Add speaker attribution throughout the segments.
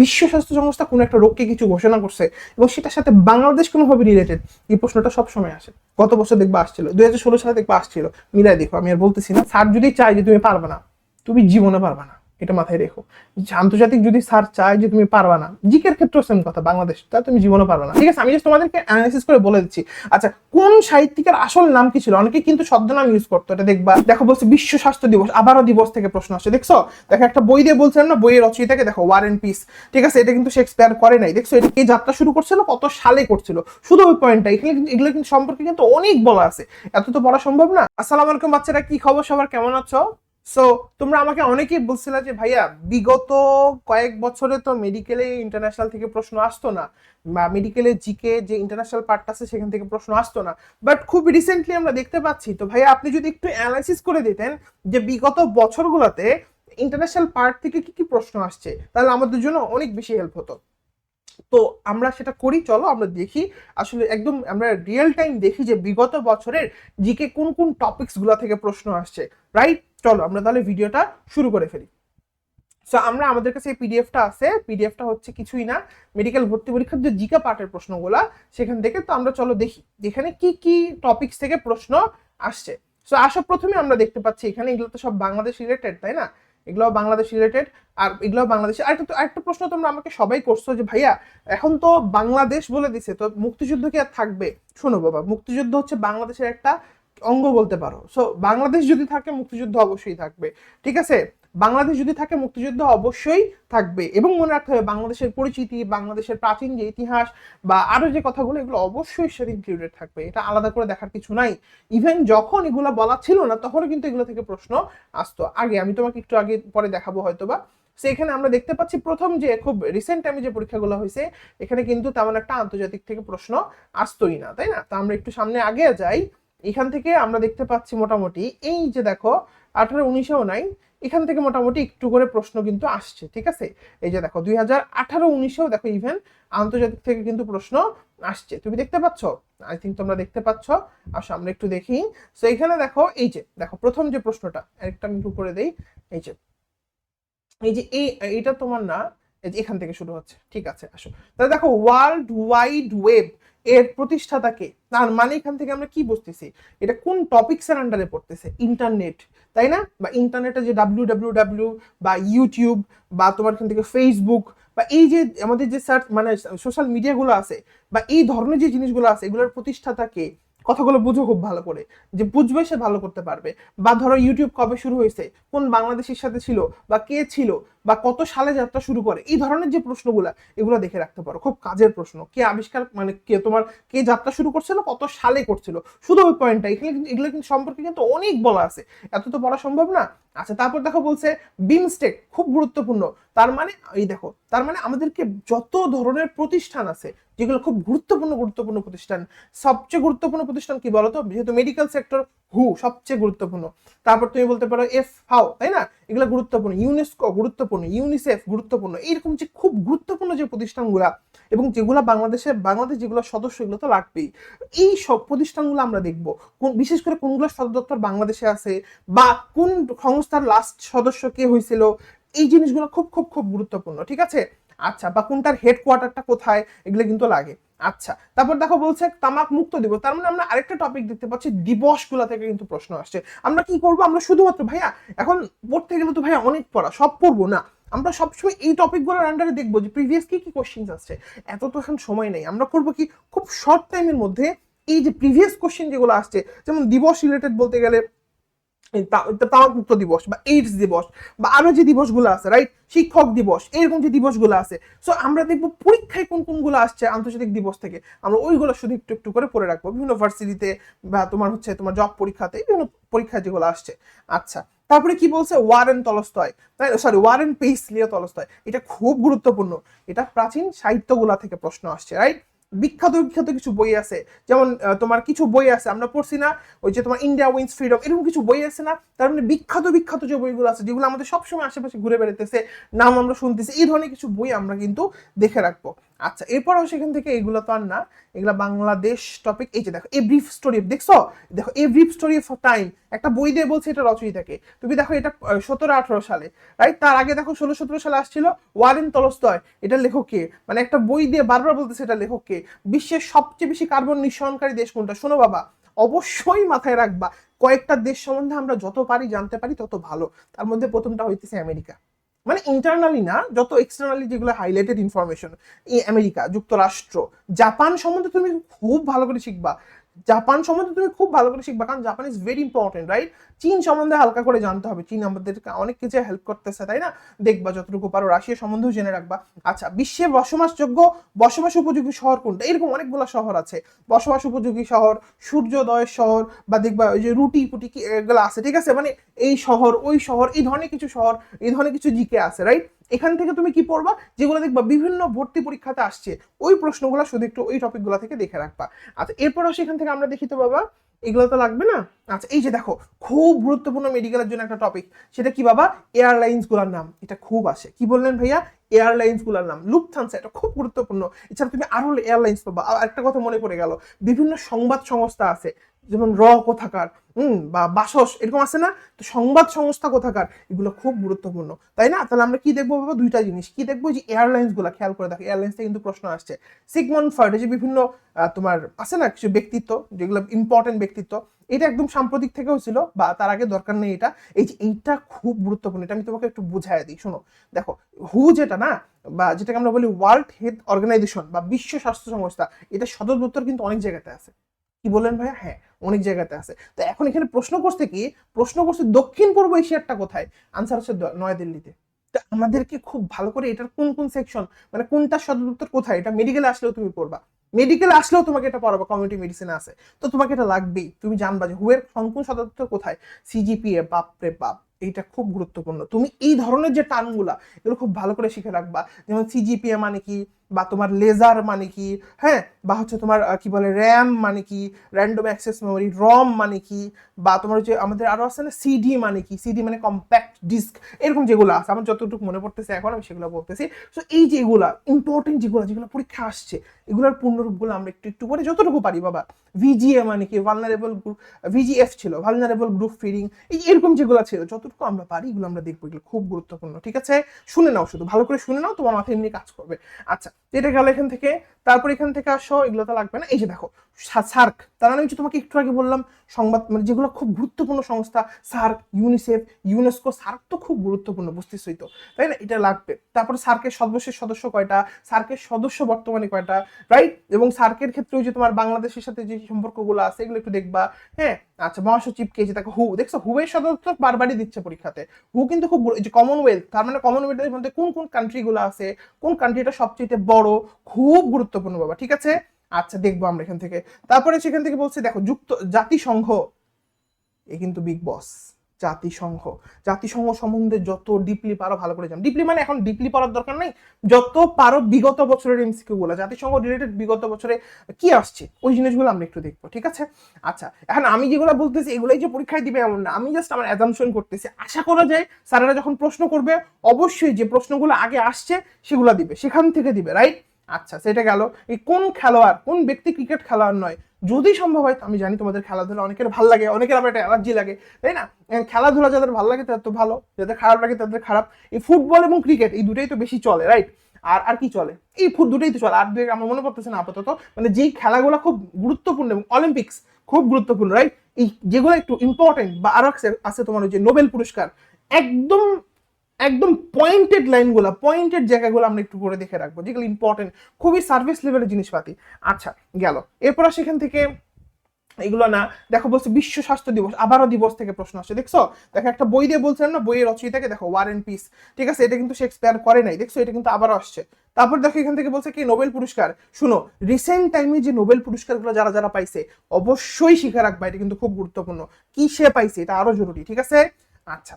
Speaker 1: বিশ্ব স্বাস্থ্য সংস্থা কোনো একটা রোগকে কিছু ঘোষণা করছে এবং সেটার সাথে বাংলাদেশ কোনোভাবে রিলেটেড এই প্রশ্নটা সবসময় আসে। গত বছর দেখবা আসছিল, দুই হাজার ষোলো সালে দেখবা আসছিল। মিলাই দেখো, আমি আর বলতেছি না, স্যার যদি চাই যে তুমি পারবে না, তুমি জীবনে পারবে না। এটা মাথায় রেখো। আন্তর্জাতিক যদি স্যার চায় যে তুমি পারবা না, জিকের ক্ষেত্রেও সেম কথা, বাংলাদেশ তা তুমি জীবনে পারবে না। ঠিক আছে, আমি জাস্ট তোমাদেরকে অ্যানালাইসিস করে বলে দিচ্ছি। আচ্ছা কোন সাহিত্যিকের আসল নাম কি ছিল? অনেকে কিন্তু ছদ্মনাম ইউজ করতো, এটা দেখবা। দেখো, বলছে বিশ্ব স্বাস্থ্য দিবস, আবারও দিবস থেকে প্রশ্ন আসছে, দেখছ? দেখো, একটা বই দিয়ে বলছিলাম না, বইয়ের রচয়িতাকে, দেখো ওয়ার এন্ড পিস ঠিক আছে, এটা কিন্তু শেক্সপিয়ার করে নাই। দেখছ, এটা কে যাত্রা শুরু করছিল, কত সালে করছিল? শুধু ওই পয়েন্টটা এখানে এগুলো কিন্তু সম্পর্কে কিন্তু অনেক বলা আছে। এত তো পড়া সম্ভব না। আসসালামু আলাইকুম বাচ্চারা, কি খবর সবার? কেমন আছো? সো তোমরা আমাকে অনেকেই বলছিলে যে, ভাইয়া, বিগত কয়েক বছরে তো মেডিকেলে ইন্টারন্যাশনাল থেকে প্রশ্ন আসতো না। বা মেডিকেলে জিকে যে ইন্টারন্যাশনাল পার্টটা আছে, সেখান থেকে প্রশ্ন আসতো না। বাট খুব রিসেন্টলি আমরা দেখতে পাচ্ছি। তো ভাইয়া, আপনি যদি একটু অ্যানালাইসিস করে দিতেন যে, বিগত বছরগুলোতে ইন্টারন্যাশনাল পার্ট থেকে কি কি প্রশ্ন আসছে, তাহলে আমাদের জন্য অনেক বেশি হেল্প হতো। তো আমরা সেটা করি, চলো আমরা দেখি। আসলে একদম আমরা রিয়েল টাইম দেখি যে বিগত বছরের জিকে কোন কোন টপিকসগুলা থেকে প্রশ্ন আসছে রাইট চলো আমরা তাহলে ভিডিওটা শুরু করে ফেলি। সো আমরা আমাদের কাছে এই পিডিএফটা আছে। পিডিএফটা হচ্ছে কিছুই না মেডিকেল ভর্তি পরীক্ষার যে জিকা পার্টের প্রশ্নগুলা সেখান থেকে তো আমরা চলো দেখি, এখানে কি কি টপিকস থেকে প্রশ্ন আসছে। সো আসা প্রথমে আমরা দেখতে পাচ্ছি, এখানে এগুলো তো সব বাংলাদেশ রিলেটেড তাই না? এগুলো বাংলাদেশ রিলেটেড আর এগুলো বাংলাদেশে আরেকটা আরেকটা প্রশ্ন তোমরা আমাকে সবাই করছ যে, ভাইয়া, এখন তো বাংলাদেশ বলে দিছে, তো মুক্তিযুদ্ধ কি আর থাকবে? শোনো বাবা, মুক্তিযুদ্ধ হচ্ছে বাংলাদেশের একটা অঙ্গ বলতে পারো। সো বাংলাদেশ যদি থাকে, মুক্তিযুদ্ধ অবশ্যই থাকবে। ঠিক আছে? বাংলাদেশ যদি থাকে, মুক্তিযুদ্ধ অবশ্যই থাকবে। এবং মনে রাখতে হবে, বাংলাদেশের পরিচিতি, বাংলাদেশের প্রাচীন যে ইতিহাস বা আরও যে কথাগুলো, এগুলো অবশ্যই সেটা ইনক্লুডেড থাকবে। এটা আলাদা করে দেখার কিছু নাই। ইভেন যখন এগুলো বলা ছিল না, তখনও কিন্তু এগুলো থেকে প্রশ্ন আসতো। আগে, আমি তোমাকে একটু আগে পরে দেখাবো হয়তো বা সেখানে আমরা দেখতে পাচ্ছি প্রথম যে, খুব রিসেন্ট টাইমে যে পরীক্ষাগুলো হয়েছে, এখানে কিন্তু তেমন একটা আন্তর্জাতিক থেকে প্রশ্ন আসতোই না, তাই না? তো আমরা একটু সামনে আগে যাই। এখান থেকে আমরা দেখতে পাচ্ছি মোটামুটি, এই যে দেখো, আঠারো, উনিশেও নাই। এখান থেকে মোটামুটি একটু করে প্রশ্ন কিন্তু আসছে, ঠিক আছে? এই যে দেখো, দুই হাজার আঠারো, উনিশেও দেখো ইভেন আন্তর্জাতিক থেকে কিন্তু প্রশ্ন আসছে। তুমি দেখতে পাচ্ছ? আই থিঙ্ক তোমরা দেখতে পাচ্ছ। আসো, আমরা একটু দেখি। তো এখানে দেখো, এই যে, দেখো, প্রথম যে প্রশ্নটা একটা আমি একটু করে দেই। এই যে এই যে, এই এটা তোমার না এখান থেকে শুরু হচ্ছে, ঠিক আছে? আসো। তাহলে দেখো ওয়ার্ল্ড ওয়াইড ওয়েব এর প্রতিষ্ঠাতাকে তার মানে এখান থেকে আমরা কি বুঝতেছি? এটা কোন টপিক্সের আন্ডারে পড়তেছে? ইন্টারনেট তাই না? বা ইন্টারনেটে যে ডাব্লিউ ডাব্লিউ ডাব্লিউ বা ইউটিউব বা তোমার এখান থেকে ফেসবুক বা এই যে আমাদের যে সার্চ মানে সোশ্যাল মিডিয়াগুলো আছে বা এই ধরনের যে জিনিসগুলো আছে, এগুলোর প্রতিষ্ঠাতাকে কথাগুলো বুঝো খুব ভালো করে। যে বুঝবে সে ভালো করতে পারবে। বা ধরো ইউটিউব কবে শুরু হয়েছে? কোন বাংলাদেশের সাথে ছিল? বা কে ছিল? বা কত সালে যাত্রা শুরু করে, এই ধরনের যে প্রশ্নগুলো, এগুলো দেখে রাখতে পারো। খুব কাজের প্রশ্ন। কে আবিষ্কার মানে কে তোমার, কে যাত্রা শুরু করছিল, কত সালে করছিল। শুধু ওই পয়েন্টটা এখানে এগুলো কিন্তু সম্পর্কে কিন্তু অনেক বলা আছে। এত তো পড়া সম্ভব না। আচ্ছা তারপর দেখো বলছে, বিমস্টেক, খুব গুরুত্বপূর্ণ। তার মানে এই দেখো, তার মানে আমাদেরকে যত ধরনের প্রতিষ্ঠান আছে, যেগুলো খুব গুরুত্বপূর্ণ গুরুত্বপূর্ণ প্রতিষ্ঠান, সবচেয়ে গুরুত্বপূর্ণ প্রতিষ্ঠান কি বলতো যেহেতু মেডিকেল সেক্টর হু, সবচেয়ে গুরুত্বপূর্ণ। তারপর তুমি বলতে পারো, এফ, হাও, তাই না? এগুলো গুরুত্বপূর্ণ ইউনেস্কো গুরুত্বপূর্ণ। ইউনিসেফ গুরুত্বপূর্ণ, এইরকম যে খুব গুরুত্বপূর্ণ যে প্রতিষ্ঠানগুলা এবং যেগুলো বাংলাদেশে বাংলাদেশ যেগুলো সদস্য এগুলো তো লাগবেই। এই সব প্রতিষ্ঠানগুলো আমরা দেখব। কোন, বিশেষ করে কোনগুলো সদর দপ্তর বাংলাদেশে আছে বা কোন সংস্থার লাস্ট সদস্য কে হয়েছিল, এই জিনিসগুলো খুব খুব খুব গুরুত্বপূর্ণ, ঠিক আছে? আচ্ছা বা কোনটার হেডকোয়ার্টারটা কোথায়, এগুলো কিন্তু লাগে। আচ্ছা তারপর দেখো বলছে তামাক মুক্ত দিবস তার মানে আমরা আরেকটা টপিক দেখতে পাচ্ছি দিবসগুলো থেকে কিন্তু প্রশ্ন আসছে। আমরা কি করব? আমরা শুধুমাত্র, ভাইয়া, এখন পড়তে গেলে তো ভাইয়া অনেক পড়া, সব পড়ব না। আমরা সবসময় এই টপিকগুলোর আন্ডারে দেখব যে প্রিভিয়াস কি কি কোশ্চেন আসছে। এত তো এখন সময় নেই, আমরা করব কি? খুব শর্ট টাইমের মধ্যে এই যে প্রিভিয়াস কোশ্চেন যেগুলো আসছে, যেমন দিবস রিলেটেড বলতে গেলে তামাক মুক্ত দিবস বা এইডস দিবস বা আরও যে দিবসগুলো আছে রাইট শিক্ষক দিবস, এরকম যে দিবসগুলো আছে। সো আমরা দেখব পরীক্ষায় কোন কোনগুলো আসছে আন্তর্জাতিক দিবস থেকে। আমরা ওইগুলো শুধু একটু একটু করে পড়ে রাখব। বিভিন্ন ভার্সিটিতে বা তোমার হচ্ছে তোমার জব পরীক্ষাতে বিভিন্ন পরীক্ষায় যেগুলো আসছে। আচ্ছা তারপরে কি বলছে? War and Tolstoy sorry war and peace Leo Tolstoy এটা খুব গুরুত্বপূর্ণ। এটা প্রাচীন সাহিত্যগুলা থেকে প্রশ্ন আসছে রাইট বিখ্যাত বিখ্যাত কিছু বই আছে। যেমন তোমার কিছু বই আছে, আমরা পড়ছি না, ওই যে তোমার ইন্ডিয়া উইন্স ফ্রিডম এরকম কিছু বই আছে না? তার মানে বিখ্যাত বিখ্যাত যে বইগুলো আছে, যেগুলো আমাদের সবসময় আশেপাশে ঘুরে বেড়াতেছে নাম আমরা শুনতেছি, এই ধরনের কিছু বই আমরা কিন্তু দেখে রাখব। আচ্ছা এরপরও সেখান থেকে এগুলো তো আর না। এগুলো বাংলাদেশ টপিক এই যে দেখো এ ব্রিফ স্টোরি দেখছ? দেখো a brief story for time একটা বই দিয়ে বলছে এটা রচয়িতাকে। তুমি দেখো এটা সতেরো আঠারো সালে রাইট তার আগে দেখো ষোলো সতেরো সালে আসছিল ওয়ারেন তলস্তয় এটা লেখক কে? মানে একটা বই দিয়ে বারবার বলতেছে এটা লেখক কে? বিশ্বের সবচেয়ে বেশি কার্বন নিঃসরণকারী দেশ কোনটা? শোনো বাবা, অবশ্যই মাথায় রাখবা, কয়েকটা দেশ সম্বন্ধে আমরা যত পারি জানতে পারি, তত ভালো। তার মধ্যে প্রথমটা হইতেছে আমেরিকা। মানে ইন্টারনালি না, যত এক্সটার্নালি যেগুলো হাইলাইটেড ইনফরমেশন আমেরিকা, যুক্তরাষ্ট্র, জাপান সম্বন্ধে তুমি খুব ভালো করে শিখবা। জাপান সম্বন্ধে তুমি খুব ভালো করে শিখবা, কারণ Japan is very important right চীন সম্বন্ধে হালকা করে জানতে হবে। চীন আমাদেরকে অনেক কিছু হেল্প করতেছে, তাই না? দেখবা যতটুকু পারো, রাশিয়া সম্বন্ধেও জেনে রাখবা। আচ্ছা বিশ্বে বসবাসযোগ্য বসবাস উপযোগী শহর কোনটা? এরকম অনেকগুলো শহর আছে। বসবাস উপযোগী শহর, সূর্যোদয় শহর, বা দেখবা ওই যে রুটি পুটি কি, এগুলো আছে, ঠিক আছে? মানে এই শহর, ওই শহর, এই ধরনের কিছু শহর, এই ধরনের কিছু জিকে আছে রাইট এখান থেকে তুমি কি পড়বা? যেগুলো দেখবা বিভিন্ন ভর্তি পরীক্ষাতে আসছে। ওই প্রশ্নগুলো শুধু একটু ওই টপিকগুলো থেকে দেখে রাখবা। আচ্ছা এরপর আসে এখান থেকে আমরা দেখি তো বাবা এগুলো তো লাগবে না? আচ্ছা এই যে দেখো, খুব গুরুত্বপূর্ণ মেডিকেলের জন্য একটা টপিক সেটা কি বাবা? এয়ারলাইন্সগুলার নাম। এটা খুব আসে। কি বললেন ভাইয়া? এয়ারলাইন্সগুলার নাম। লুপথানসা এটা খুব গুরুত্বপূর্ণ। এছাড়া তুমি আরও এয়ারলাইন্স পাবা। আর একটা কথা মনে পড়ে গেল। বিভিন্ন সংবাদ সংস্থা আছে। যেমন র কোথাকার, হুম, বা বাসস, এরকম আছে না? তো সংবাদ সংস্থা কোথাকার, এগুলো খুব গুরুত্বপূর্ণ, তাই না? তাহলে আমরা কি দেখব বাবা? দুইটা জিনিস, কি দেখব? যে এয়ারলাইন্সগুলা, খেয়াল করে দেখো এয়ারলাইন্স কিন্তু প্রশ্ন আসছে। সিগমন ফ্রয়েড যে বিভিন্ন তোমার আছে না কিছু ব্যক্তিত্ব, যেগুলো ইম্পর্টেন্ট ব্যক্তিত্ব, এটা একদম সাম্প্রতিক থেকেও ছিল, বা তার আগে দরকার নেই এটা। এই যে এইটা খুব গুরুত্বপূর্ণ, এটা আমি তোমাকে একটু বুঝাই দিই, শোনো। দেখো হু যেটা না, বা যেটাকে আমরা বলি ওয়ার্ল্ড হেলথ অর্গানাইজেশন বা বিশ্ব স্বাস্থ্য সংস্থা, এটা সদর দপ্তর কিন্তু অনেক জায়গাতে আছে। কি বললেন ভাইয়া? হ্যাঁ অনেক জায়গাতে আছে। তো এখন এখানে প্রশ্ন করছে কি, প্রশ্ন করছে দক্ষিণ পূর্ব এশিয়ারটা কোথায়? আনসার হচ্ছে নয়াদিল্লিতে। তা আমাদেরকে খুব ভালো করে এটার কোন কোন সেকশন মানে কোনটা সদর কোথায়, এটা মেডিকেলে আসলেও তুমি পড়বা। মেডিকেল আসলেও তোমাকে এটা পড়াবো কমিউনিটি মেডিসিন আছে। তো তোমাকে এটা লাগবেই, তুমি জানবা যে হুয়ের কোন সদর কোথায়? সিজিপিএ বাপরে বাপ এইটা খুব গুরুত্বপূর্ণ। তুমি এই ধরনের যে টার্মগুলা এগুলো খুব ভালো করে শিখে রাখবা। যেমন সিজিপিএ মানে কি? বা তোমার লেজার মানে কি? হ্যাঁ? বা হচ্ছে তোমার কি বলে র্যাম মানে কি? র্যান্ডম অ্যাক্সেস মেমোরি রম মানে কি? বা তোমার হচ্ছে, আমাদের আরও আছে না সিডি মানে কি? সিডি মানে কম্প্যাক্ট ডিস্ক এরকম যেগুলো আছে। আমার যতটুকু মনে পড়তেছে এখন, আমি সেগুলো বলতেছি। সো এই যে এগুলা ইম্পর্টেন্ট যেগুলো যেগুলো পরীক্ষা আসছে, এগুলোর পূর্ণরূপগুলো আমরা একটু একটু করে যতটুকু পারি, বাবা। ভিজিএ মানে কি? ভালনারেবল গ্রুপ ভিজিএফ ছিল ভালনারেবল গ্রুপ ফিডিং এই এরকম যেগুলো ছিল, যতটুকু আমরা পারি, এগুলো আমরা দেখব। এগুলো খুব গুরুত্বপূর্ণ, ঠিক আছে? শুনে নাও শুধু, ভালো করে শুনে নাও, তোমার মাথায় এমনি কাজ করবে। আচ্ছা এটা গেল এখান থেকে, তারপর এখান থেকে আসো এগুলো তো লাগবে না। এই যে দেখো সার্ক, তার মানে তোমাকে একটু আগে বললাম, সংবাদ মানে যেগুলো খুব গুরুত্বপূর্ণ সংস্থা, সার্ক, ইউনিসেফ, ইউনেস্কো, সার্ক তো খুব গুরুত্বপূর্ণ, বুঝতেছই তো, তাই না? এটা লাগবে। তারপর সার্কের সদস্যের সদস্য কয়টা? সার্কের সদস্য বর্তমানে কয়টা? রাইট এবং সার্কের ক্ষেত্রে ওই যে তোমার বাংলাদেশের সাথে যে সম্পর্কগুলো আছে, এগুলো একটু দেখবা হ্যাঁ? আচ্ছা মহাসচিব কে? দেখো হু দেখছ হুয়ের সদস্য বারবারই দিচ্ছে পরীক্ষাতে। হু কিন্তু খুব যে কমনওয়েলথ তার মানে কমনওয়েলথের মধ্যে কোন কোন কান্ট্রিগুলো আছে, কোন কান্ট্রিটা সবচেয়ে বড়, খুব গুরুত্বপূর্ণ বাবা, ঠিক আছে? আচ্ছা দেখব আমরা এখান থেকে। তারপরে সেখান থেকে বলছি, দেখো, যুক্ত জাতিসংঘ, এ কিন্তু বিগ বস জাতিসংঘ। জাতিসংঘ সম্বন্ধে যত ডিপলি পারো ভালো করে জানো। ডিপলি মানে এখন ডিপলি পড়ার দরকার নেই। যত পারো বিগত বছরের এমসিকিউ গুলো জাতিসংঘ রিলেটেড বিগত বছরে কি আসছে? ওই জিনিসগুলো আমরা একটু দেখব, ঠিক আছে? আচ্ছা এখন আমি যেগুলো বলতেছি, এগুলোই যে পরীক্ষায় দিবে এমন না। আমি জাস্ট আমার অ্যাজামশন করতেছি। আশা করা যায় স্যারেরা যখন প্রশ্ন করবে, অবশ্যই যে প্রশ্নগুলো আগে আসছে, সেগুলো দিবে। সেখান থেকে দিবে রাইট আচ্ছা সেটা গেল। এই কোন খেলোয়াড়, কোন ব্যক্তি ক্রিকেট খেলোয়াড় নয় যদি সম্ভব হয়, আমি জানি তোমাদের খেলাধুলা অনেকের ভালো লাগে, অনেকের আবার একটা অ্যালার্জি লাগে, তাই না? খেলাধুলা যাদের ভালো লাগে তাদের তো ভালো, যাদের খারাপ লাগে তাদের খারাপ। এই ফুটবল এবং ক্রিকেট, এই দুটাই তো বেশি চলে রাইট আর আর কি চলে? এই ফুট, দুটোই তো চলে। আর দুই, আমার মনে পড়তেছে না আপাতত। মানে যেই খেলাগুলো খুব গুরুত্বপূর্ণ এবং অলিম্পিক্স খুব গুরুত্বপূর্ণ রাইট এই যেগুলো একটু ইম্পর্টেন্ট বা আরও আছে তোমার ওই যে নোবেল পুরস্কার, একদম একদম পয়েন্টেড লাইনগুলো পয়েন্টেড জায়গাগুলো আমরা একটু করে দেখে রাখব, যেগুলো ইম্পর্টেন্ট খুবই সার্ভিস লেভেলের জিনিসপাতি। আচ্ছা গেল। এরপর সেখান থেকে, এগুলো না, দেখো বলছে বিশ্ব স্বাস্থ্য দিবস, আবারও দিবস থেকে প্রশ্ন আসছে, দেখছ? দেখো একটা বই দিয়ে বলছিলাম না, বইয়ের রচয়িতাকে, দেখো ওয়ার এন্ড পিস ঠিক আছে? এটা কিন্তু শেক্সপিয়ার করে নাই, দেখছ? এটা কিন্তু আবারও আসছে। তারপর দেখো এখান থেকে বলছে কি নোবেল পুরস্কার। শুনো রিসেন্ট টাইমে যে নোবেল পুরস্কারগুলো যারা যারা পাইছে, অবশ্যই শিখে রাখবা, এটা কিন্তু খুব গুরুত্বপূর্ণ। কি সে পাইছে? এটা আরও জরুরি, ঠিক আছে? আচ্ছা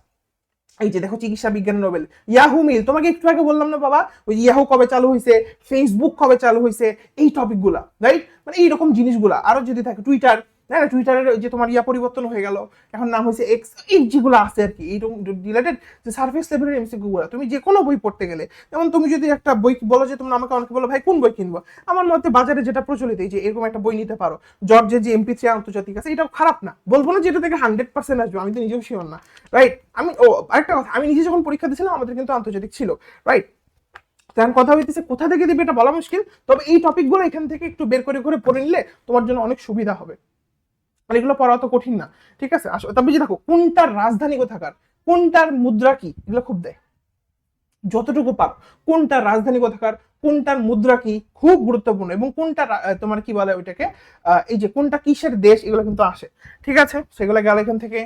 Speaker 1: এই যে দেখো চিকিৎসা বিজ্ঞান নোবেল। ইয়াহু মিল তোমাকে একটু আগে বললাম না বাবা? ওই ইয়াহু কবে চালু হয়েছে ফেসবুক কবে চালু হয়েছে এই টপিকগুলা রাইট মানে এইরকম জিনিসগুলা। আরও যদি থাকে টুইটার না টুইটারের ওই যে তোমার ইয়া পরিবর্তন হয়ে গেল। এখন নাম হয়েছে এক্স এই যেগুলো আছে আর কি, এইরকম রিলেটেড যে সার্ফেস লেভেলের এমসিকিউ গুলো, তুমি যে কোনো বই পড়তে গেলে, যেমন তুমি যদি একটা বই বলো যে তোমরা আমাকে অনেকে বলো, ভাই, কোন বই কিনবো? আমার মতে বাজারে যেটা প্রচলিত, এই যে এরকম একটা বই নিতে পারো। জর্জের যে এমপি থ্রি আন্তর্জাতিক আছে, এটাও খারাপ না। বলব না যে এটা থেকে হান্ড্রেড পার্সেন্ট আসবে, আমি তো নিজেও শিওর না। রাইট আমি, ও, আরেকটা কথা, আমি নিজে যখন পরীক্ষা দিয়েছিলাম, আমাদের কিন্তু আন্তর্জাতিক ছিল। রাইট তখন কথা হইতেছে, কোথা থেকে দিবে এটা বলা মুশকিল? তবে এই টপিকগুলো এখান থেকে একটু বের করে করে পড়ে নিলে তোমার জন্য অনেক সুবিধা হবে। মানে এগুলো পড়া অত কঠিন না, ঠিক আছে? আসলে তবে যে দেখো, কোনটার রাজধানী কোথাকার, কোনটার মুদ্রা কি, এগুলো খুব দেয়। যতটুকু পারো, কোনটার রাজধানী কোথাকার, কোনটার মুদ্রা কি খুব গুরুত্বপূর্ণ এবং কোনটা তোমার কি বলে ওইটাকে এই যে কোনটা কিসের দেশ, এগুলো কিন্তু আসে, ঠিক আছে? সেগুলো গেল এখান থেকে।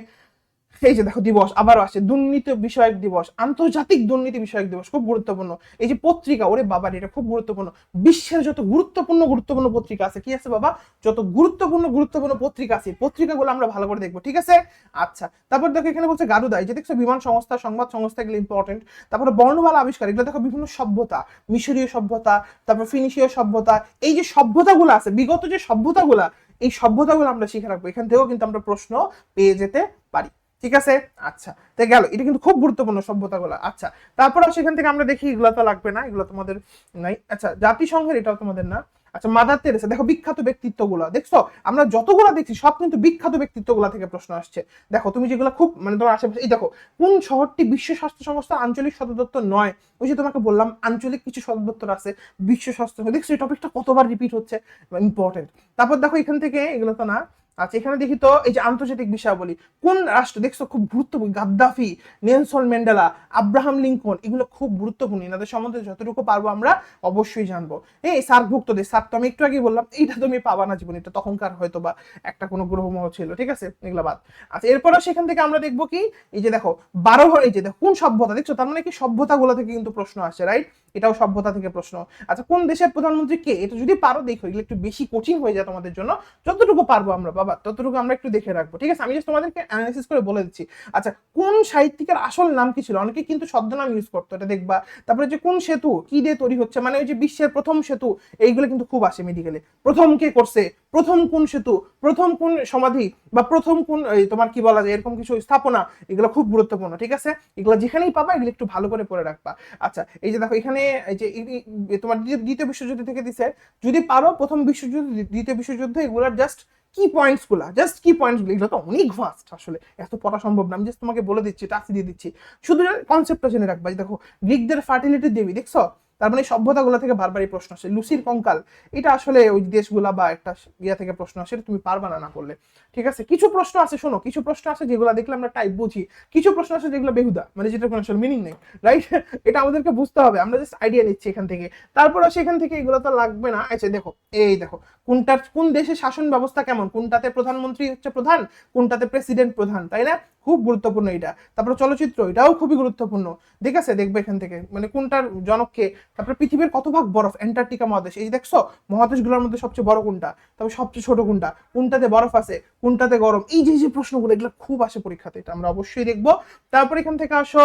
Speaker 1: এই যে দেখো দিবস আবারও আসে দুর্নীতি বিষয়ক দিবস, আন্তর্জাতিক দুর্নীতি বিষয়ক দিবস, খুব গুরুত্বপূর্ণ। এই যে পত্রিকা, ওরে বাবা এটা খুব গুরুত্বপূর্ণ। বিশ্বের যত গুরুত্বপূর্ণ গুরুত্বপূর্ণ পত্রিকা আছে, কি আছে বাবা? যত গুরুত্বপূর্ণ গুরুত্বপূর্ণ পত্রিকা আছে পত্রিকাগুলো আমরা ভালো করে দেখব, ঠিক আছে? আচ্ছা তারপর দেখো এখানে বলছে গারুদা এই যে দেখছ বিমান সংস্থা, সংবাদ সংস্থা এগুলো ইম্পর্টেন্ট তারপরে বর্ণমালা আবিষ্কার, এগুলো দেখো বিভিন্ন সভ্যতা, মিশরীয় সভ্যতা, তারপর ফিনিশীয় সভ্যতা, এই যে সভ্যতাগুলো আছে, বিগত যে সভ্যতাগুলা, এই সভ্যতাগুলো আমরা শিখে রাখব। এখান থেকেও কিন্তু আমরা প্রশ্ন পেয়ে যেতে পারি। ঠিক আছে? আচ্ছা। তো গেল। এটা কিন্তু খুব গুরুত্বপূর্ণ সভ্যতাগুলো। আচ্ছা। তারপর সেখান থেকে আমরা দেখি, এগুলো তো লাগবে না, এগুলো তোমাদের নাই। আচ্ছা জাতিসংঘের এটাও তোমাদের না? আচ্ছা মাদার তেরেসা দেখো বিখ্যাত ব্যক্তিত্বগুলো, দেখছ? আমরা যতগুলো দেখছি, সব কিন্তু বিখ্যাত থেকে প্রশ্ন আসছে। দেখো, তুমি যেগুলো খুব মানে তোমার আশেপাশে, এই দেখো, কোন শহরটি বিশ্ব স্বাস্থ্য সংস্থা আঞ্চলিক সদর দপ্তর নয়? ওই যে তোমাকে বললাম, আঞ্চলিক কিছু সদর আছে, বিশ্ব স্বাস্থ্য দেখছ, এই টপিকটা কতবার রিপিট হচ্ছে? ইম্পর্টেন্ট তারপর দেখো, এখান থেকে, এগুলো তো না আচ্ছা এখানে দেখি তো, এই যে আন্তর্জাতিক বিষয়াবলী। কোন রাষ্ট্র, দেখছ, খুব গুরুত্বপূর্ণ, Gaddafi, Nelson Mandela, Abraham Lincoln, এগুলো খুব গুরুত্বপূর্ণ। এনাদের সম্বন্ধে যতটুকু পারব আমরা অবশ্যই জানব। এই সার্কভুক্ত দেশ সার্ক তো আমি একটু আগে বললাম, এইটা তুমি পাবা না জীবনে, এটা তখনকার হয়তো বা একটা কোনো গ্রহমহ ছিল, ঠিক আছে? এগুলো বাদ। আচ্ছা এরপরেও সেখান থেকে আমরা দেখব কি, এই যে দেখো, বারো এই যে দেখো, কোন সভ্যতা, দেখছ, তার মানে কি সভ্যতাগুলো থেকে কিন্তু প্রশ্ন আসে রাইট এটাও সভ্যতা থেকে প্রশ্ন। আচ্ছা কোন দেশের প্রধানমন্ত্রী কে? এটা যদি পারো, দেখো, এগুলো একটু বেশি কঠিন হয়ে যায় তোমাদের জন্য, যতটুকু পারব আমরা বাবা, ততটুকু আমরা একটু দেখে রাখব। ঠিক আছে? আমি জাস্ট তোমাদেরকে অ্যানালিসিস করে বলে দিচ্ছি। আচ্ছা কোন সাহিত্যিকের আসল নাম কি ছিল? অনেকে কিন্তু ছদ্মনাম ইউজ করতো, এটা দেখবা। তারপরে যে কোন সেতু, কি দিয়ে তৈরি হচ্ছে? মানে ওই যে বিশ্বের প্রথম সেতু, এইগুলো কিন্তু খুব আসে মেডিকেলে প্রথম কে করছে? প্রথম কোন সেতু? প্রথম কোন সমাধি? বা প্রথম কোন তোমার কি বলা যায়, এরকম কিছু স্থাপনা? এগুলো খুব গুরুত্বপূর্ণ, ঠিক আছে? এগুলো যেখানেই পাবা, এগুলো একটু ভালো করে পড়ে রাখবা। আচ্ছা এই যে দেখো, এখানে এই যে তোমার দ্বিতীয়- দ্বিতীয় বিশ্বযুদ্ধ থেকে দিছে। যদি পারো, প্রথম বিশ্বযুদ্ধ, দ্বিতীয় বিশ্বযুদ্ধ, এগুলোর জাস্ট কি পয়েন্টসগুলা জাস্ট কি পয়েন্টসগুলো, এগুলো তো অনেক ফাস্ট আসলে। এত পড়া সম্ভব না, আমি জাস্ট তোমাকে বলে দিচ্ছি টাচি দিয়ে দিচ্ছি। শুধু কনসেপ্টটা জেনে রাখবা, যে দেখো গ্রিকদের ফার্টিলিটি দেবী, দেখছ? তার মানে সভ্যতাগুলো থেকে বারবারই প্রশ্ন আসে। লুসির কঙ্কাল, এটা আসলে ওই দেশগুলা বা একটা ইয়া থেকে প্রশ্ন আসে তুমি পারবা না না করলে। ঠিক আছে? কিছু প্রশ্ন আছে শোনো, কিছু প্রশ্ন আছে যেগুলো দেখলে আমরা টাইপ বুঝি। কিছু প্রশ্ন আছে যেগুলো বেহুদা মানে যেটা কোনো আসলে মিনিং নেই রাইট এটা আমাদেরকে বুঝতে হবে, আমরা জাস্ট আইডিয়া নিচ্ছি এখান থেকে। তারপর সেখান থেকে এগুলো তো লাগবে না। আচ্ছা দেখো, এই দেখো, কোনটার, কোন দেশের শাসন ব্যবস্থা কেমন? কোনটাতে প্রধানমন্ত্রী হচ্ছে প্রধান, কোনটাতে প্রেসিডেন্ট প্রধান, তাই না? খুব গুরুত্বপূর্ণ এটা। তারপরে চলচ্চিত্র, এটাও খুবই গুরুত্বপূর্ণ। ঠিক আছে দেখবে এখান থেকে। মানে কোনটার জনককে, তারপরে পৃথিবীর কত ভাগ বরফ? অ্যান্টার্কটিকা মহাদেশ। এই দেখছ, মহাদেশগুলোর মধ্যে সবচেয়ে বড় কোনটা? তারপর সবচেয়ে ছোট কোনটা? কোনটাতে বরফ আছে, কোনটাতে গরম? এই যে যে প্রশ্নগুলো, এগুলো খুব আসে পরীক্ষাতে, এটা আমরা অবশ্যই দেখব। তারপর এখান থেকে আসো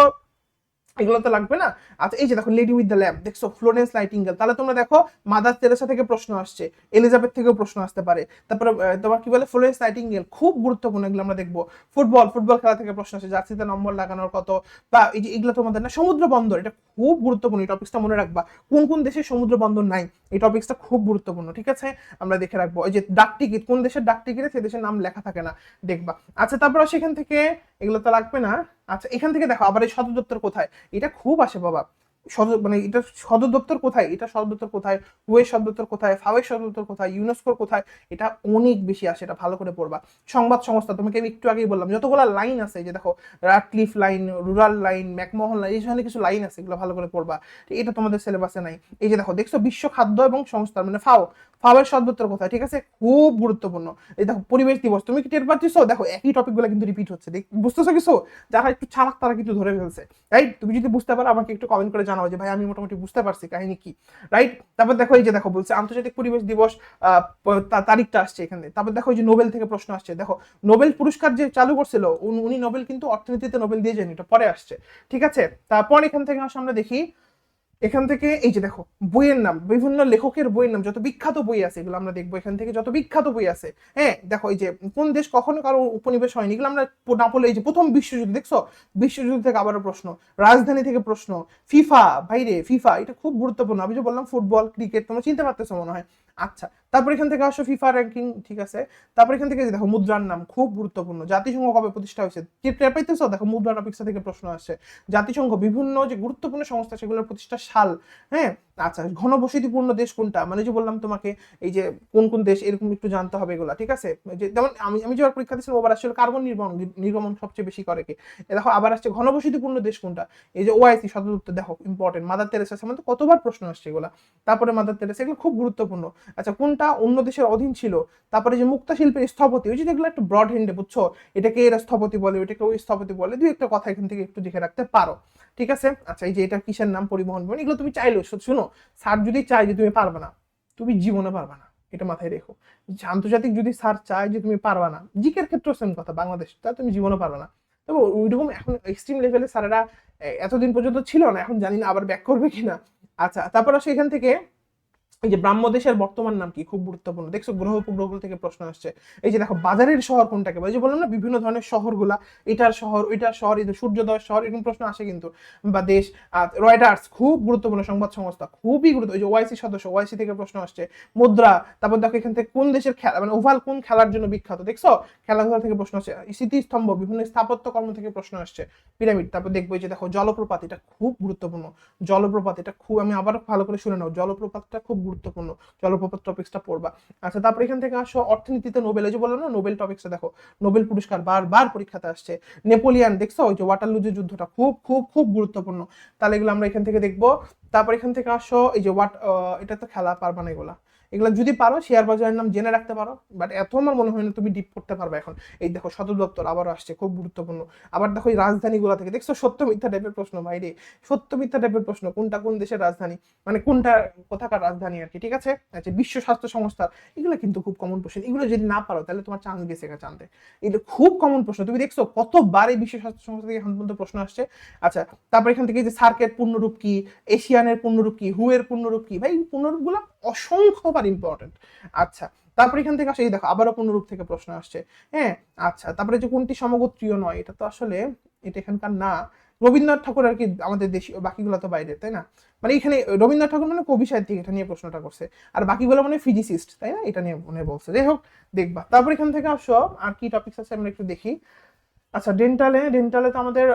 Speaker 1: এগুলো তো লাগবে না? আচ্ছা এই যে দেখো লেডি উইথ দ্য ল্যাম্প দেখছ ফ্লোরেন্স নাইটিঙ্গেল তাহলে তোমরা দেখো মাদার তেরেসা থেকে প্রশ্ন আসছে এলিজাবেথ থেকেও প্রশ্ন আসতে পারে। তারপরে তোমার কি বলে ফ্লোরেন্স নাইটিঙ্গেল খুব গুরুত্বপূর্ণ এগুলো আমরা দেখব। ফুটবল ফুটবল খেলা থেকে প্রশ্ন আসছে, জার্সিতে নম্বর লাগানোর কত, বা এই যে এগুলো তোমাদের না, সমুদ্র বন্দর, এটা খুব গুরুত্বপূর্ণ, এই টপিকসটা মনে রাখবা। কোন কোন দেশে সমুদ্র বন্দর নাই, এই টপিকসটা খুব গুরুত্বপূর্ণ, ঠিক আছে? আমরা দেখে রাখব। এই যে ডাক টিকিট কোন দেশের ডাক টিকিটে সে দেশের নাম লেখা থাকে না, দেখবা। আচ্ছা তারপর সেখান থেকে, এগুলো তো লাগবে না। আচ্ছা এখান থেকে দেখো, আবার এই সদর দপ্তর কোথায়? এটা খুব আসে বাবা। সদর মানে এটা সদর দপ্তর কোথায়? এটা সদর দপ্তর কোথায়? ওয়ে সদর দপ্তর কোথায়? ফাওয়ের সদর দপ্তর কোথায়? ইউনেস্কোর কোথায়? এটা অনেক বেশি আসে, এটা ভালো করে পড়বা। সংবাদ সংস্থা, তোমাকে আমি একটু আগেই বললাম, যতগুলো লাইন আছে যে দেখো Radcliffe line rural line McMahon line এই ধরনের কিছু লাইন আছে, এগুলো ভালো করে পড়বা। এটা তোমাদের সিলেবাসে নাই। এই যে দেখো, দেখছ, বিশ্ব খাদ্য এবং সংস্থা মানে ফাও ফাওয়ের সদর দপ্তর কোথায়? ঠিক আছে? খুব গুরুত্বপূর্ণ। এই দেখো, পরিবেশ দিবস। তুমি কি টের পাচ্ছিস দেখো, একই টপিকগুলো কিন্তু রিপিট হচ্ছে। দেখ- বুঝতেছো কিছু? যারা একটু চালাক, তারা কিন্তু ধরে ফেলছে। রাইট তুমি যদি বুঝতে পারো, আমাকে একটু কমেন্ট করে জানাও যে, ভাই, আমি মোটামুটি বুঝতে পারছি কাহিনী কি? রাইট তারপর দেখো, এই যে দেখো, বলছে, আন্তর্জাতিক পরিবেশ দিবস তারিখটা আসছে এখানে। তারপর দেখো যে নোবেল থেকে প্রশ্ন আসছে। দেখো নোবেল পুরস্কার যে চালু করছিল, উনি- নোবেল কিন্তু অর্থনীতিতে নোবেল দিয়ে যান এটা পরে আসছে। ঠিক আছে? তারপর এখান থেকে আসলে আমরা দেখি এখান থেকে, এই যে দেখো, বইয়ের নাম, বিভিন্ন লেখকের বইয়ের নাম, যত বিখ্যাত বই আছে, এগুলো আমরা দেখব এখান থেকে, যত বিখ্যাত বই আছে হ্যাঁ দেখো এই যে কোন দেশ কখনো কারও উপনিবেশ হয়নি, এগুলো আমরা না পড়লে এই যে প্রথম বিশ্বযুদ্ধ, দেখছ? বিশ্বযুদ্ধ থেকে আবারও প্রশ্ন, রাজধানী থেকে প্রশ্ন, ফিফা, ভাইরে, ফিফা, এটা খুব গুরুত্বপূর্ণ, আমি যে বললাম ফুটবল, ক্রিকেট, তোমরা চিনতে পারতেছো মনে হয়। আচ্ছা তারপর এখান থেকে আসো ফিফা র্যাঙ্কিং ঠিক আছে? তারপর এখান থেকে দেখো মুদ্রার নাম, খুব গুরুত্বপূর্ণ। জাতিসংঘ কবে প্রতিষ্ঠা হয়েছে? টের পাইতেছো? দেখো মুদ্রা অপেক্ষা থেকে প্রশ্ন আসছে। জাতিসংঘ বিভিন্ন যে গুরুত্বপূর্ণ সংস্থা, সেগুলোর প্রতিষ্ঠা সাল হ্যাঁ? আচ্ছা ঘনবসতিপূর্ণ দেশ কোনটা? মানে যে বললাম তোমাকে, এই যে কোন কোন দেশ, এরকম একটু জানতে হবে এগুলা, ঠিক আছে? যে যেমন আমি আমি যে পরীক্ষা দিয়েছিলাম, ওবার আসলে কার্বন নির্গমন নির্গমন সবচেয়ে বেশি করে কে? দেখো, আবার আসছে ঘনবসতিপূর্ণ দেশ কোনটা? এই যে ওআইসি, সদর দপ্তর দেখো ইম্পর্টেন্ট মাদার তেরেসা সম্বন্ধে কতবার প্রশ্ন আসছে এগুলা? তারপরে মাদার তেরেসা এগুলো খুব গুরুত্বপূর্ণ। আচ্ছা কোনটা অন্য দেশের অধীন ছিল? তারপরে যে মুক্তা শিল্পের স্থপতি, ওই যে যেগুলো একটু ব্রড হ্যান্ডে বুঝছ? এটাকে এরা স্থপতি বলে, ওইটাকে ওই স্থপতি বলে দুই একটা কথা এখান থেকে একটু দেখে রাখতে পারো। ঠিক আছে? আচ্ছা এই যে এটা কিসের নাম পরিবহন? ভবন এগুলো তুমি চাইলেও শুনো, স্যার যদি চায় যে তুমি পারবে না, তুমি জীবনে পারবে না, এটা মাথায় রেখো। আন্তর্জাতিক যদি স্যার চায় যে তুমি পারবে না, জিকের ক্ষেত্রেও সেম কথা, বাংলাদেশ, তা তুমি জীবনে পারবে না। তবে ওইরকম এখন এক্সট্রিম লেভেলে স্যারেরা এতদিন পর্যন্ত ছিল না, এখন জানি না আবার ব্যাক করবে কিনা। আচ্ছা তারপর আসে এখান থেকে। এই যে ব্রাহ্মদেশের বর্তমান নাম কি? খুব গুরুত্বপূর্ণ। দেখছ, গ্রহ উপগ্রহগুলো থেকে প্রশ্ন আসছে। এই যে দেখো, বাজারের শহর কোনটাকে বলে? যে বললাম না, বিভিন্ন ধরনের শহরগুলা, এটার শহর, ওইটার শহর, এই সূর্যোদয় শহর, এরকম প্রশ্ন আসে কিন্তু। বা দেশ রয়টার্স, খুব গুরুত্বপূর্ণ সংবাদ সংস্থা, খুবই গুরুত্ব, এই যে ওয়াইসি সদস্য ওয়াইসি থেকে প্রশ্ন আসছে। মুদ্রা, তারপর দেখো এখান থেকে কোন দেশের খেলা মানে ওভাল কোন খেলার জন্য বিখ্যাত? দেখছ, খেলাধুলা থেকে প্রশ্ন আসছে। স্মৃতিস্তম্ভ, বিভিন্ন স্থাপত্য কর্ম থেকে প্রশ্ন আসছে। পিরামিড, তারপর দেখব যে দেখো, জলপ্রপাত, এটা খুব গুরুত্বপূর্ণ। জলপ্রপাত, এটা খুব, আমি আবার ভালো করে শুনে নাও, জলপ্রপাতটা খুব গুরুত্বপূর্ণ। জলপ্রপাত টপিক্সটা পড়বা। আচ্ছা তারপর এখান থেকে আসো, অর্থনীতিতে নোবেল এই যে বললাম না নোবেল টপিক্সটা দেখো। নোবেল পুরস্কার বারবার পরীক্ষাতে আসছে। নেপোলিয়ান দেখছ? ওই যে ওয়াটারলু যে যুদ্ধটা খুব খুব খুব গুরুত্বপূর্ণ। তাহলে এগুলো আমরা এখান থেকে দেখব। তারপর এখান থেকে আসো, এই যে ওয়াট এটা তো খেলা পারবা না এগুলা। এগুলো যদি পারো শেয়ার বাজারের নাম জেনে রাখতে পারো বাট এত আমার মনে হয় না তুমি ডিপ করতে পারবে এখন। এই দেখো সদর দপ্তর আবারও আসছে, খুব গুরুত্বপূর্ণ। আবার দেখো এই রাজধানীগুলো থেকে, দেখছ সত্য মিথ্যা টাইপের প্রশ্ন বাইরে সত্য মিথ্যা টাইপের প্রশ্ন, কোনটা কোন দেশের রাজধানী? মানে কোনটা, কোথাকার রাজধানী আর কি, ঠিক আছে? আচ্ছা বিশ্ব স্বাস্থ্য সংস্থা এগুলো কিন্তু খুব কমন প্রশ্ন। এগুলো যদি না পারো, তাহলে তোমার চান্স গেছে একা জানতে। এগুলো খুব কমন প্রশ্ন। তুমি দেখছ কতবার এই বিশ্ব স্বাস্থ্য সংস্থা থেকে এখন পর্যন্ত প্রশ্ন আসছে? আচ্ছা তারপর এখান থেকে যে সার্কের পূর্ণরূপ কি, এশিয়ানের পূর্ণরূপ কি হু এর পূর্ণরূপ কি, ভাই পূর্ণরূপগুলো অসংখ্যবার ইম্পর্টেন্ট আচ্ছা তারপর এখান থেকে আসে, এই দেখো, আবারও পূর্ণরূপ থেকে প্রশ্ন আসছে। হ্যাঁ আচ্ছা তারপরে যে কোনটি সমগোত্রীয় নয়, এটা তো আসলে, এটা এখানকার না। রবীন্দ্রনাথ ঠাকুর আর কি আমাদের দেশীয়, বাকিগুলো তো বাইরে, তাই না? মানে এখানে, রবীন্দ্রনাথ ঠাকুর মানে কবি সাহিত্যিক, এটা নিয়ে প্রশ্নটা করছে। আর বাকিগুলো মানে ফিজিসিস্ট তাই না? এটা নিয়ে মনে বলছে। যাই হোক, দেখবা। তারপর এখান থেকে আসো, আর কি টপিকস আছে আমরা একটু দেখি। আচ্ছা ডেন্টালে ডেন্টালে তো আমাদের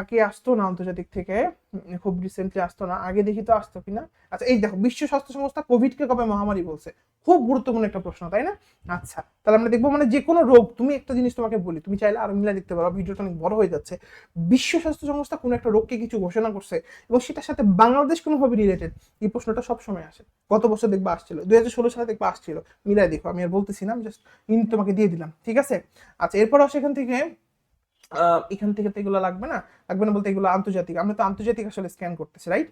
Speaker 1: আগে আসতো না আন্তর্জাতিক থেকে? খুব রিসেন্টলি আসতো না। আগে দেখি তো আসতো কিনা? আচ্ছা এই দেখো, বিশ্ব স্বাস্থ্য সংস্থা কোভিড কে কবে মহামারী বলছে? খুব গুরুত্বপূর্ণ একটা প্রশ্ন, তাই না? আচ্ছা তাহলে আমরা দেখব মানে যে কোনো রোগ, তুমি একটা জিনিস তোমাকে বলি, তুমি চাইলে আরও মিলা দেখতে পারো, ভিডিওটা অনেক বড় হয়ে যাচ্ছে। বিশ্ব স্বাস্থ্য সংস্থা কোনো একটা রোগকে কিছু ঘোষণা করছে এবং সেটার সাথে বাংলাদেশ কোনোভাবে রিলেটেড এই প্রশ্নটা সবসময় আসে। গত বছর দেখবা আসছিল, দুই হাজার ষোলো সালে দেখবা আসছিল। মিলাই দেখো, আমি আর বলতেছি না জাস্ট তোমাকে দিয়ে দিলাম, ঠিক আছে? আচ্ছা এরপর আসে এখান থেকে এখান থেকে তো এগুলো লাগবে না। লাগবে না বলতে এগুলো আন্তর্জাতিক। আমরা তো আন্তর্জাতিক আসলে স্ক্যান করতেছি রাইট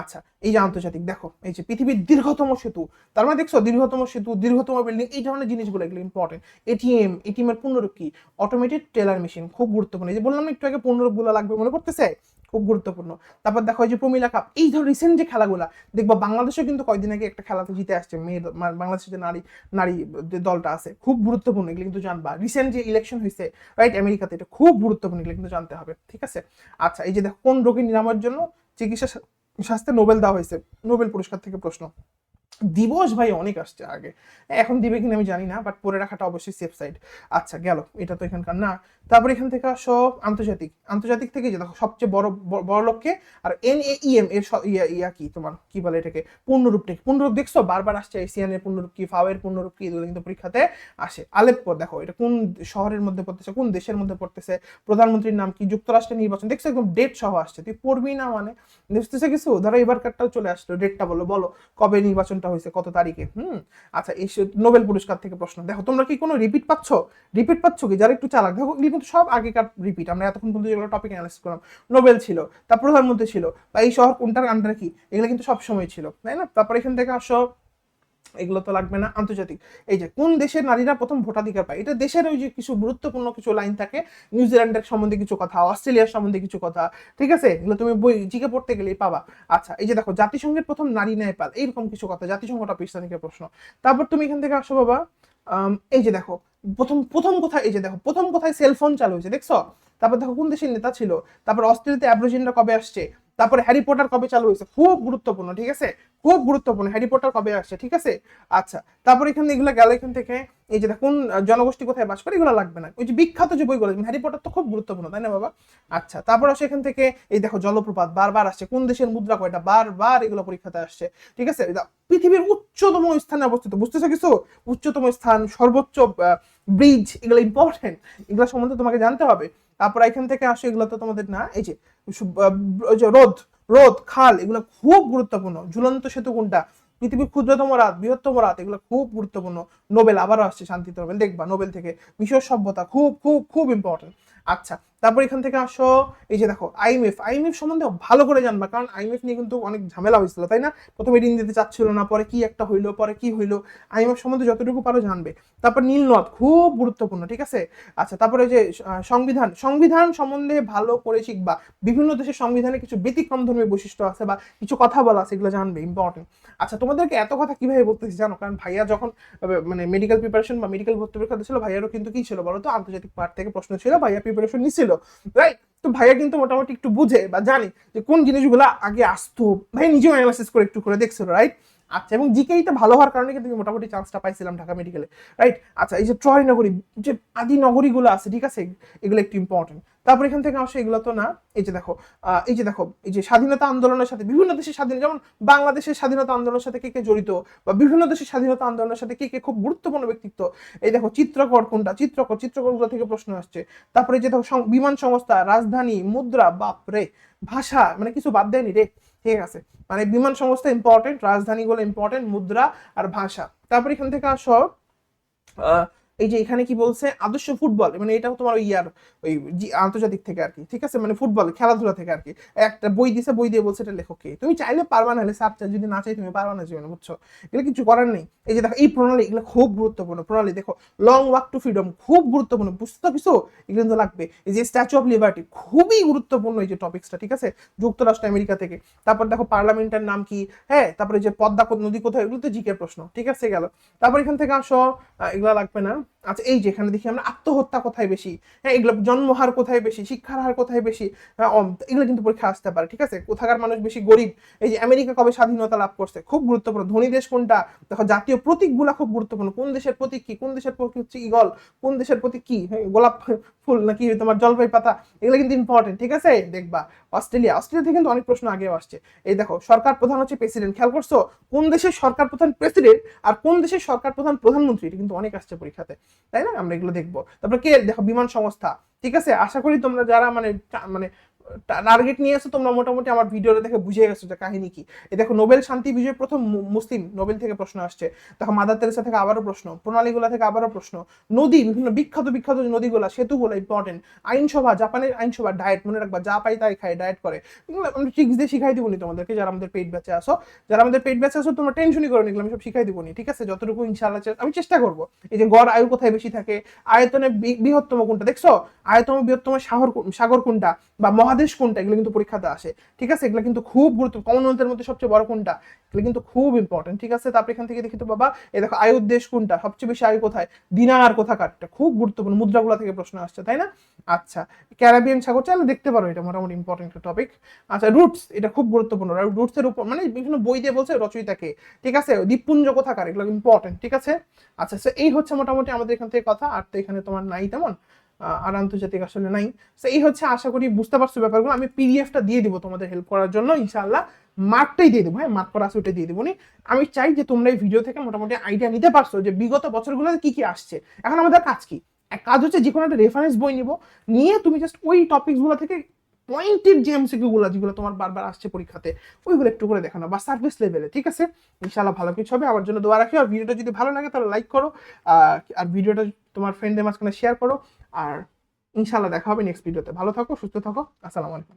Speaker 1: আচ্ছা এই যে আন্তর্জাতিক, দেখো, এই যে পৃথিবীর দীর্ঘতম সেতু, তার মানে দেখছ, দীর্ঘতম সেতু, দীর্ঘতম বিল্ডিং এই ধরনের জিনিসগুলো এগুলো ইম্পর্টেন্ট এটিএম এটিএম এর পূর্ণরূপ কি? অটোমেটেড টেলার মেশিন খুব গুরুত্বপূর্ণ। এই যে বললাম একটু আগে পূর্ণরূপগুলো লাগবে মনে করতেছে খুব গুরুত্বপূর্ণ। তারপর দেখো, এই যে প্রমিলা কাপ এই ধর রিসেন্ট যে খেলাগুলা, দেখবা বাংলাদেশও কিন্তু কয়দিন আগে একটা খেলাতে জিতে আসছে, মেয়ে বাংলাদেশের যে নারী নারী যে দলটা আছে, খুব গুরুত্বপূর্ণ, এগুলো কিন্তু জানবা। রিসেন্ট যে ইলেকশন হয়েছে রাইট আমেরিকাতে, এটা খুব গুরুত্বপূর্ণ, এগুলো কিন্তু জানতে হবে, ঠিক আছে? আচ্ছা এই যে দেখো, কোন রোগী নিরাময়ের জন্য চিকিৎসা শাস্ত্রে নোবেল দেওয়া হয়েছে, নোবেল পুরস্কার থেকে প্রশ্ন। দিবস ভাই অনেক আসছে আগে। এখন দিবে কিনা আমি জানি না বাট পরে রাখাটা অবশ্যই সেফ সাইড আচ্ছা গেল। এটা তো এখানকার না। তারপর এখান থেকে আসো আন্তর্জাতিক। আন্তর্জাতিক থেকে যে দেখো সবচেয়ে বড় বড় লক্ষ্যে আর এন এ এম এর ইয়া ইয়া কি তোমার, কি বলে এটাকে? পূর্ণরূপ কি? পূর্ণরূপ দেখছ? বারবার আসছে এশিয়ানের পূর্ণরূপ কি ফাওয়ের পূর্ণরূপ কি, এগুলো কিন্তু পরীক্ষাতে আসে। আলেপ্পো, দেখো, এটা কোন শহরের মধ্যে পড়তেছে, কোন দেশের মধ্যে পড়তেছে, প্রধানমন্ত্রীর নাম কি, যুক্তরাষ্ট্রের নির্বাচন, দেখছ একদম ডেট সহ আসছে। তুই পড়বি না মানে? বুঝতেছে কিছু? ধরো এবার কার্ডটাও চলে আসলো ডেটটা বলো বলো, কবে নির্বাচনটা হয়েছে, কত তারিখে? হুম? আচ্ছা এই নোবেল পুরস্কার থেকে প্রশ্ন। দেখো, তোমরা কি কোনো রিপিট পাচ্ছ? রিপিট পাচ্ছ কি? যারা একটু চালাক, দেখো কিন্তু সব আগেকার রিপিট আমরা এতক্ষণ পর্যন্ত যেগুলো টপিক অ্যানালাইসিস করলাম নোবেল ছিল, তার প্রধানমন্ত্রী ছিল, বা এই শহর কোনটার আন্ডারে কি, এগুলো কিন্তু সব সময় ছিল, তাই না? তারপর এখান থেকে আসো, এগুলো তো লাগবে না, আন্তর্জাতিক। এই যে, কোন দেশের নারীরা প্রথম ভোটাধিকার পায়? এটা দেশের ওই যে কিছু গুরুত্বপূর্ণ কিছু লাইন থাকে নিউজিল্যান্ডের সম্বন্ধে কিছু কথা অস্ট্রেলিয়ার সম্বন্ধে কিছু কথা, ঠিক আছে? এগুলো তুমি বই, জিকে পড়তে গেলেই পাবা। আচ্ছা এই যে দেখো, জাতিসংঘের প্রথম নারী ন্যায়পাল, এইরকম কিছু কথা জাতিসংঘটা পৃষ্ঠানিকের প্রশ্ন। তারপর তুমি এখান থেকে আসো বাবা এই যে দেখো, প্রথম প্রথম কোথায়, এই যে দেখো, প্রথম কোথায় সেলফোন চালু হয়েছে, দেখছ? তারপর দেখো, কোন দেশের নেতা ছিল? তারপর অস্ট্রেলিয়াতে অ্যাব্রোজিনরা কবে আসছে? তারপরে হ্যারি পটার কবে চালু হয়েছে? খুব গুরুত্বপূর্ণ, ঠিক আছে? খুব গুরুত্বপূর্ণ হ্যারি পটার কবে আসছে, ঠিক আছে? আচ্ছা তারপর এখানে এগুলো গেল এখান থেকে, এই যে কোন জনগোষ্ঠী কোথায় বাস করে, এগুলো লাগবে না। ওই যে বিখ্যাত যে বইগুলো হ্যারি পটার তো খুব গুরুত্বপূর্ণ, তাই না বাবা? আচ্ছা তারপর আসে এখান থেকে, এই দেখো জলপ্রপাত, বারবার আসছে, কোন দেশের মুদ্রা কয়টা? বারবার এগুলো পরীক্ষাতে আসছে, ঠিক আছে? পৃথিবীর উচ্চতম স্থানে অবস্থিত, বুঝতেছো কিছু? উচ্চতম স্থান, সর্বোচ্চ ব্রিজ এগুলো ইম্পর্টেন্ট এগুলো সম্বন্ধে তোমাকে জানতে হবে। তারপর এখান থেকে আসে, এগুলো তো তোমাদের না, এই যে রোদ রোদ, খাল, এগুলো খুব গুরুত্বপূর্ণ। ঝুলন্ত সেতু কোনটা? পৃথিবীর ক্ষুদ্রতম রাত, বৃহত্তম রাত, এগুলো খুব গুরুত্বপূর্ণ। নোবেল আবারও আসছে, শান্তিতে নোবেল, দেখবা, নোবেল থেকে বিশ্ব সভ্যতা, খুব খুব খুব ইম্পর্টেন্ট আচ্ছা তারপর এখান থেকে আসো, এই যে দেখো আইএমএফ আইএমএফ সম্বন্ধে ভালো করে জানবা, কারণ আইএমএফ নিয়ে কিন্তু অনেক ঝামেলা হয়েছিল, তাই না? প্রথমে ঋণ দিতে চাচ্ছিল না, পরে কি একটা হইল, পরে কি হইল আইএমএফ সম্বন্ধে যতটুকু পারো জানবে। তারপর নীলনদ খুব গুরুত্বপূর্ণ, ঠিক আছে? আচ্ছা তারপরে যে সংবিধান সংবিধান সম্বন্ধে ভালো করে শিখবা। বিভিন্ন দেশের সংবিধানে কিছু ব্যতিক্রম ধর্মী বৈশিষ্ট্য আছে বা কিছু কথা বলা আছে, এগুলো জানবে ইম্পর্টেন্ট আচ্ছা তোমাদেরকে এত কথা কীভাবে বলতেছি জানো? কারণ ভাইয়া যখন মানে মেডিকেল প্রিপারেশন বা মেডিকেল ভর্তি পরীক্ষা ছিল ভাইয়ারও কিন্তু কি ছিল বলো তো আন্তর্জাতিক পার্ট থেকে প্রশ্ন ছিল, ভাইয়া প্রিপারেশন নিছিল রাইট তো ভাইয়া কিন্তু মোটামুটি একটু বুঝে বা জানে যে কোন জিনিসগুলো আগে আসতো। ভাই নিজেও অ্যানালাইসিস করে একটু করে দেখছিল রাইট আচ্ছা এবং জিকেইটা ভালো হওয়ার কারণে কিন্তু মোটামুটি চান্সটা পাইছিলাম ঢাকা মেডিকেলে রাইট আচ্ছা এই যে ট্রয় নগরী যে আদি নগরীগুলো আছে, ঠিক আছে? এগুলো একটু ইম্পর্টেন্ট তারপর এখান থেকে আসে, এগুলো তো না। এই যে দেখো এই যে দেখো, এই যে স্বাধীনতা আন্দোলনের সাথে, বিভিন্ন দেশের স্বাধীন, যেমন বাংলাদেশের স্বাধীনতা আন্দোলনের সাথে কে কে জড়িত বা বিভিন্ন দেশের স্বাধীনতা আন্দোলনের সাথে কে কে খুব গুরুত্বপূর্ণ ব্যক্তিত্ব। এই দেখো, চিত্রকর কোনটা? চিত্রকর, চিত্রকরগুলো থেকে প্রশ্ন আসছে। তারপরে যে দেখো বিমান সংস্থা, রাজধানী, মুদ্রা, বাপরে, ভাষা মানে কিছু বাদ দেয়নি রে। ঠিক আছে মানে বিমান সংস্থা ইম্পর্টেন্ট রাজধানীগুলো ইম্পর্টেন্ট মুদ্রা আর ভাষা। তারপর এখান থেকে আসো এই যে এখানে কি বলছে? আদর্শ ফুটবল মানে এটাও তোমার ওই ইয়ার, ওই আন্তর্জাতিক থেকে আর কি, ঠিক আছে? মানে ফুটবল, খেলাধুলা থেকে আর কি। একটা বই দিছে, বই দিয়ে বলছে এটা লেখক কে? তুমি চাইলে পারবা না হলে সার চাই যদি না চাই তুমি পারবা না জীবনে, বুঝছ? এগুলো কিছু করার নেই। এই যে দেখো, এই প্রণালী এগুলো খুব গুরুত্বপূর্ণ। প্রণালী দেখো লং ওয়াক টু ফ্রিডম খুব গুরুত্বপূর্ণ, বুঝতে তো কিছু এগুলো কিন্তু লাগবে। এই যে স্ট্যাচু অফ লিবার্টি খুবই গুরুত্বপূর্ণ এই যে টপিক্সটা ঠিক আছে? যুক্তরাষ্ট্র, আমেরিকা থেকে। তারপর দেখো পার্লামেন্টের নাম কি? হ্যাঁ তারপরে যে পদ্মা নদী কোথায়, এগুলো তো জিকে প্রশ্ন, ঠিক আছে গেল? তারপর এখান থেকে আসো। এগুলো লাগবে না। আচ্ছা এই যে এখানে দেখি আমরা আত্মহত্যা কোথায় বেশি? হ্যাঁ এগুলো জন্মহার কোথায় বেশি? শিক্ষার হার কোথায় বেশি? হ্যাঁ, এগুলো কিন্তু পরীক্ষা আসতে পারে ঠিক আছে? কোথাকার মানুষ বেশি গরিব? এই যে আমেরিকা কবে স্বাধীনতা লাভ করছে? খুব গুরুত্বপূর্ণ। ধনী দেশ কোনটা? দেখো জাতীয় প্রতীকগুলা খুব গুরুত্বপূর্ণ। কোন দেশের প্রতীক কি? কোন দেশের প্রতীক হচ্ছে ইগল কোন দেশের প্রতীক কি? হ্যাঁ, গোলাপ ফুল নাকি তোমার জলপাই পাতা, এগুলো কিন্তু ইম্পর্টেন্ট ঠিক আছে? দেখবা, অস্ট্রেলিয়া অস্ট্রেলিয়া থেকে কিন্তু অনেক প্রশ্ন আগেও আসছে। এই দেখো, সরকার প্রধান হচ্ছে প্রেসিডেন্ট খেয়াল করছ? কোন দেশের সরকার প্রধান প্রেসিডেন্ট আর কোন দেশের সরকার প্রধান প্রধানমন্ত্রী, এটা কিন্তু অনেক আসছে পরীক্ষাতে, তাই না? আমরা এগুলো দেখব। তারপরে কে? দেখো, বিমান সংস্থা, ঠিক আছে? আশা করি তোমরা যারা মানে মানে টার্গেট নিয়ে এসো তোমরা মোটামুটি আমার ভিডিওটা দেখে বুঝে গেছো যে কাহিনী কি। এই দেখো নোবেল শান্তি বিজয় প্রথম মুসলিম নোবেল থেকে প্রশ্ন আসছে। দেখো মাদার তেরেসা থেকে আবারও প্রশ্ন প্রণালীগুলা থেকে আবারও প্রশ্ন। নদী বিভিন্ন বিখ্যাত বিখ্যাত নদীগুলা সেতুগুলো ইম্পর্টেন্ট আইনসভা জাপানের আইনসভা ডায়েট মনে রাখবা যা পাই তাই খাই ডায়েট করে। ট্রিক্স দিয়ে শিখাই দিবনি তোমাদেরকে যারা আমাদের পেট ব্যাচে আসো যারা আমাদের পেট ব্যাচে আসো তোমরা টেনশনই করো না, এগুলো আমি সব শিখাই দিবনি ঠিক আছে? যতটুকু ইনশাআল্লাহ চে- আমি চেষ্টা করব। এই যে গড় আয়ু কোথায় বেশি থাকে? আয়তনে বৃহত্তম কোনটা? দেখছ? আয়তন বৃহত্তম সাগর সাগর কোনটা? বা মহাদেশ কোনটা? এগুলো কিন্তু পরীক্ষাতে আসে। ঠিক আছে? এগুলো কিন্তু খুব গুরুত্ব কমনওয়েলথের মধ্যে সবচেয়ে বড় কোনটা? এগুলো কিন্তু খুব ইম্পর্টেন্ট ঠিক আছে? তারপর এখান থেকে দেখি তো বাবা এই দেখো আয়ুর দেশ কোনটা? সবচেয়ে বেশি আয়ু কোথায়? দিনার কোথাকারটা? খুব গুরুত্বপূর্ণ। মুদ্রাগুলো থেকে প্রশ্ন আসছে, তাই না? আচ্ছা ক্যারাবিয়ান সাগর চাইলে দেখতে পারো, এটা মোটামুটি ইম্পর্টেন্ট একটা টপিক আচ্ছা রুটস এটা খুব গুরুত্বপূর্ণ। রুটস এর উপর মানে বিভিন্ন বই দিয়ে বলছে রচয়িতাকে। ঠিক আছে? দ্বীপপুঞ্জ কোথাকার? এগুলো ইম্পর্টেন্ট ঠিক আছে? আচ্ছা এই হচ্ছে মোটামুটি আমাদের এখান থেকে কথা। আর তো এখানে তোমার নাই তেমন। আর আন্তর্জাতিক আসলে নাই। তো এই হচ্ছে আশা করি বুঝতে পারছ ব্যাপারগুলো। আমি পিডিএফটা দিয়ে দিব তোমাদের হেল্প করার জন্য। ইনশাআল্লাহ মার্কটাই দিয়ে দেবো হ্যাঁ? মার্ক করা আছে ওইটা দিয়ে দেবো। নি আমি চাই যে তোমরা এই ভিডিও থেকে মোটামুটি আইডিয়া নিতে পারছ যে বিগত বছরগুলোতে কি কি আসছে। এখন আমাদের কাজ কি? এক কাজ হচ্ছে যে কোনো একটা রেফারেন্স বই নিব। নিয়ে তুমি জাস্ট ওই টপিকসগুলো থেকে পয়েন্টেড যে এমসিকিউ গুলো যেগুলো তোমার বারবার আসছে পরীক্ষাতে, ওইগুলো একটু করে দেখানো বা সার্ভিস লেভেলে ঠিক আছে? ইনশাআল্লাহ ভালো কিছু হবে। আমার জন্য দোয়া রাখি। আর ভিডিওটা যদি ভালো লাগে তাহলে লাইক করো। আর ভিডিওটা তোমার ফ্রেন্ডদের মাঝখানে শেয়ার করো। আর ইনশাল্লাহ দেখা হবে নেক্সট ভিডিওতে ভালো থাকো, সুস্থ থাকো। আসসালামু আলাইকুম।